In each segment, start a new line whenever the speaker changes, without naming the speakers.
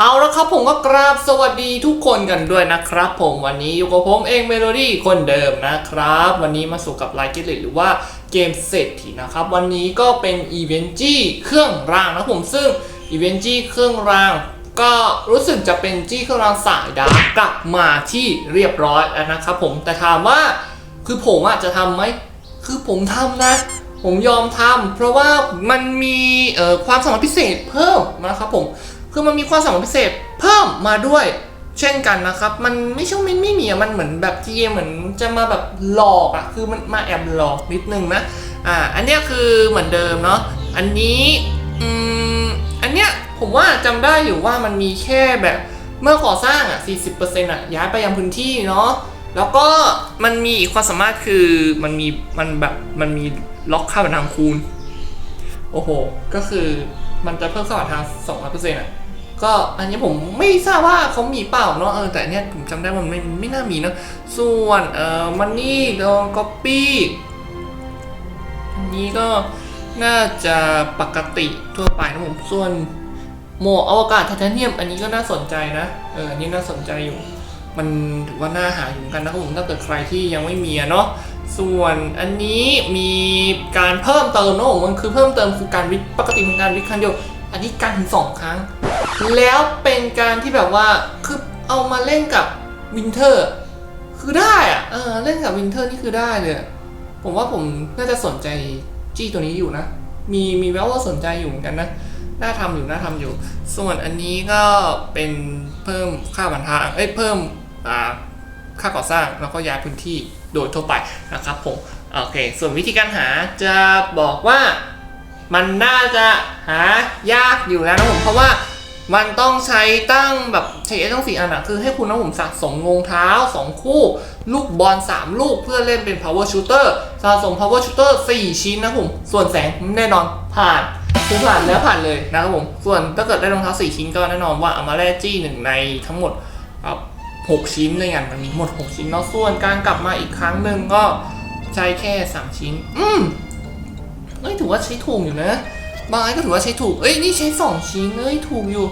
เอาละครับผมก็กราบสวัสดีทุกคนกันด้วยนะครับผมวันนี้อยู่กับผมเองเมโลดี้คนเดิมนะครับ วันนี้มาสู่กับไลน์กิเลหรือว่าเกมเศรษฐีนะครับ วันนี้ก็เป็นอีเวนต์จี้เครื่องรางนะผมซึ่งอีเวนต์จี้เครื่องราง ก็รู้สึกจะเป็นจี้เครื่องรางสายดาร์กกลับมาที่เรียบร้อยแล้วนะครับผมแต่ถามว่าคือผมอาจจะทำไหมคือผมทำนะผมยอมทำเพราะว่ามันมีเอ่อความสามารถพิเศษเพิ่มนะครับผม คือมันมีความสามารถพิเศษเพิ่มมาด้วย เช่นกันนะครับ มันไม่ใช่ไม่ไม่มีอะมันเหมือนแบบที่เหมือนจะมาแบบหลอกอะคือมันมาแอบหลอกนิดนึงนะอ่าอันเนี้ยคือเหมือนเดิมเนาะอันนี้อืมอันเนี้ยผมว่าจำได้อยู่ว่ามันมีแค่แบบเมื่อก่อสร้างอะ 40%อะ ย้ายไปยังพื้นที่เนาะ แล้วก็มันมีอีกความสามารถคือมันมีมันแบบมันมีล็อกค่าบันทางคูณ โอ้โห ก็คือมันจะเพิ่มค่าบันทาง200%อะ ก็อันนี้ผมไม่ทราบว่าเขามีเปล่าเนาะเออแต่เนี้ยผมจำได้ว่ามันไม่ไม่น่ามีเนะส่วนเอ่อมันนี่ลองก๊อปปี้อันนี้ก็น่าจะปกติทั่วไปนะผมส่วนหมวกอวกาศไทเทเนียม อันนี้ก็น่าสนใจนะเอออันนี้น่าสนใจอยู่ มันถือว่าน่าหาอยู่กันนะครับผมถ้าเกิดใครที่ยังไม่มีเนาะส่วนอันนี้มีการเพิ่มเติมเนอะผมมันคือเพิ่มเติมคือการวิปกติเป็นการวิครั้งเดียวอันนี้การถึงสองครั้ง แล้วเป็นการที่แบบว่าคือเอามาเล่นกับวินเทอร์ คือได้อะเออเล่นกับวินเทอร์นี่คือได้เลยผมว่าผมน่าจะสนใจจี้ตัวนี้อยู่นะ มีมีแววว่าสนใจอยู่เหมือนกันนะน่าทำอยู่น่าทำอยู่ ส่วนอันนี้ก็เป็นเพิ่มค่าบันทางเอ้ยเพิ่มอ่าค่าก่อสร้างแล้วก็ย้ายพื้นที่โดยทั่วไปนะครับผมโอเค ส่วนวิธีการหาจะบอกว่ามันน่าจะหายากอยู่แล้วนะผมเพราะว่า มันต้องใช้ตั้งแบบใช้ต้องสี่อันอะคือให้คุณนะผมสะสมรองเท้า 2 คู่ ลูกบอล 3 ลูกเพื่อเล่นเป็น power shooter สะสม power shooter 4 ชิ้นนะผม ส่วนแสงแน่นอนผ่านคือผ่านแล้วผ่านเลยนะครับผม ส่วนถ้าเกิดได้รองเท้า 4 ชิ้นก็แน่นอนว่าเอามาแลจี้หนึ่งในทั้งหมดครับ6ชิ้นเลยกันมันมีหมด 6 ชิ้นเนาะส่วนการกลับมาอีกครั้งหนึ่งก็ใช้แค่ 3 ชิ้น อืมเอ้ยถือว่าใช้ถูกอยู่นะ บางอันก็ถือว่าใช้ถูก เอ้ยนี่ใช้2ชิ้นเอ้ยถูกอยู่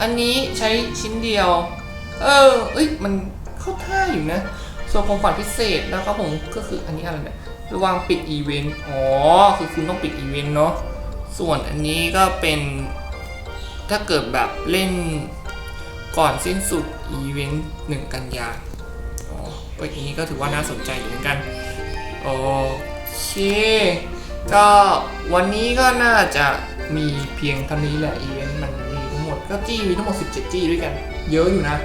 อันนี้ใช้ชิ้นเดียว เออ เอ้ยมันเข้าท่าอยู่นะ ส่วนของขวัญพิเศษนะครับผมก็คืออันนี้อะไรเนี่ยระวังปิดอีเวนต์ อ๋อ คือคุณต้องปิดอีเวนต์เนาะ ส่วนอันนี้ก็เป็นถ้าเกิดแบบเล่นก่อนสิ้นสุดอีเวนต์หนึ่งกันยาอ๋อก็อันนี้ก็ถือว่าน่าสนใจอยู่เหมือนกัน โอเค ก็วันนี้ก็น่าจะมีเพียงเท่านี้แหละอีเวนต์มันมีทั้งหมดก็จี้มีทั้งหมด 17 จี้ด้วยกัน เยอะอยู่นะ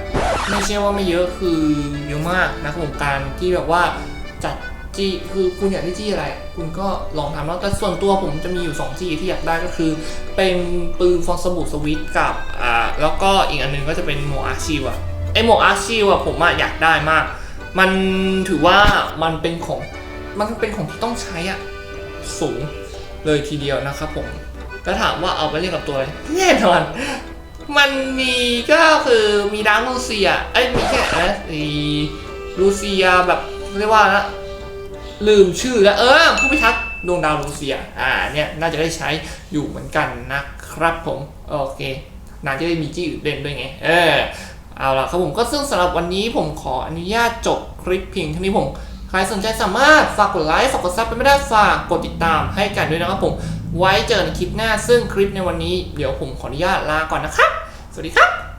ไม่ใช่ว่าไม่เยอะคือเยอะมากนะผมการที่แบบว่าจัดจี้คือคุณอยากได้จี้อะไร คุณก็ลองทำแล้วแต่ส่วนตัวผมจะมีอยู่ 2 จี้ที่อยากได้ก็คือ เป็นปืนฟองสบู่สวิตกับอ่าแล้วก็อีกอันหนึงก็จะเป็นหมวกอาชิวอะไอหมวกอาชิวอะผมอะอยากได้มาก มันถือว่ามันเป็นของมันเป็นของที่ต้องใช้อะ สูงเลยทีเดียวนะครับผมแล้วถามว่าเอาไปเล่นกับตัวอะไรแน่นอน มันมีก็คือมีดาร์คลูเซียไอ้มีแค่นะไอ้ลูเซียแบบเรียกว่านะลืมชื่อแล้วเออผู้พิทักษ์ดวงดาวลูเซีย อ่าเนี่ยน่าจะได้ใช้อยู่เหมือนกันนะครับผม โอเคน่าจะได้มีจี้อื่นเล่นด้วยไง เออ เอาล่ะครับผมก็ซึ่งสำหรับวันนี้ผมขออนุญาตจบคลิปเพียงเท่านี้ผม ใครสนใจสามารถฝากกดไลค์ฝากกดซับไปไม่ได้ฝากกดติดตามให้กันด้วยนะครับผม ไว้เจอในคลิปหน้าซึ่งคลิปในวันนี้ เดี๋ยวผมขออนุญาตลาก่อนนะครับ สวัสดีครับ